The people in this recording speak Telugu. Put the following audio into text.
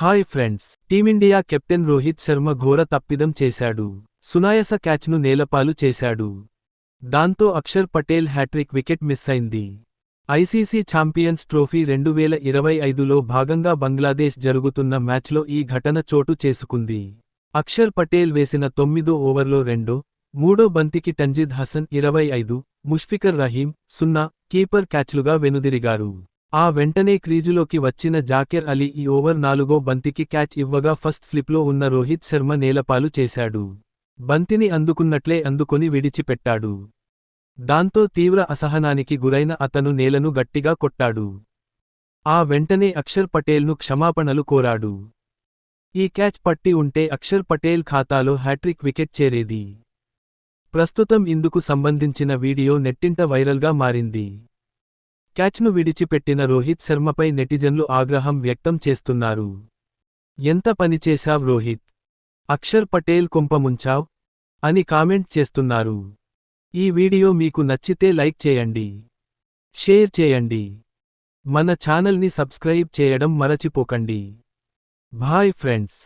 Hi friends team India captain Rohit Sharma ఘోర తప్పిదం చేశాడు. సునాయస క్యాచ్ను నేలపాలు చేశాడు. దాంతో Akshar Patel hattrick wicket miss అయింది. ఐసీసీ ఛాంపియన్స్ ట్రోఫీ రెండు వేల ఇరవై ఐదులో భాగంగా బంగ్లాదేశ్ జరుగుతున్న మ్యాచ్లో ఈ ఘటన చోటు చేసుకుంది. అక్షర్ పటేల్ వేసిన తొమ్మిదో ఓవర్లో రెండో మూడో బంతికి టంజిద్ హసన్ ఇరవై ఐదు ముష్ఫికర్ రహీం సున్నా కీపర్ క్యాచ్లుగా వెనుదిరిగారు. ఆ వెంటనే క్రీజులోకి వచ్చిన జాకెర్ అలీ ఈ ఓవర్ నాలుగో బంతికి క్యాచ్ ఇవ్వగా ఫస్ట్ స్లిప్లో ఉన్న రోహిత్ శర్మ నేలపాలు చేశాడు. బంతిని అందుకున్నట్లే అందుకొని విడిచిపెట్టాడు. దాంతో తీవ్ర అసహనానికి గురైన అతను నేలను గట్టిగా కొట్టాడు. ఆ వెంటనే అక్షర్ పటేల్ను క్షమాపణలు కోరాడు. ఈ క్యాచ్ పట్టి ఉంటే అక్షర్ పటేల్ ఖాతాలో హ్యాట్రిక్ వికెట్ చేరేది. ప్రస్తుతం ఇందుకు సంబంధించిన వీడియో నెట్టింట వైరల్గా మారింది. క్యాచ్ను విడిచిపెట్టిన రోహిత్ శర్మపై నెటిజన్లు ఆగ్రహం వ్యక్తం చేస్తున్నారు. ఎంత పనిచేశావ్ రోహిత్? అక్షర్ పటేల్ కుంపముంచావ్ అని కామెంట్ చేస్తున్నారు. ఈ వీడియో మీకు నచ్చితే లైక్ చేయండి. షేర్ చేయండి. మన ఛానల్ని సబ్స్క్రైబ్ చేయడం మరచిపోకండి. Bye friends!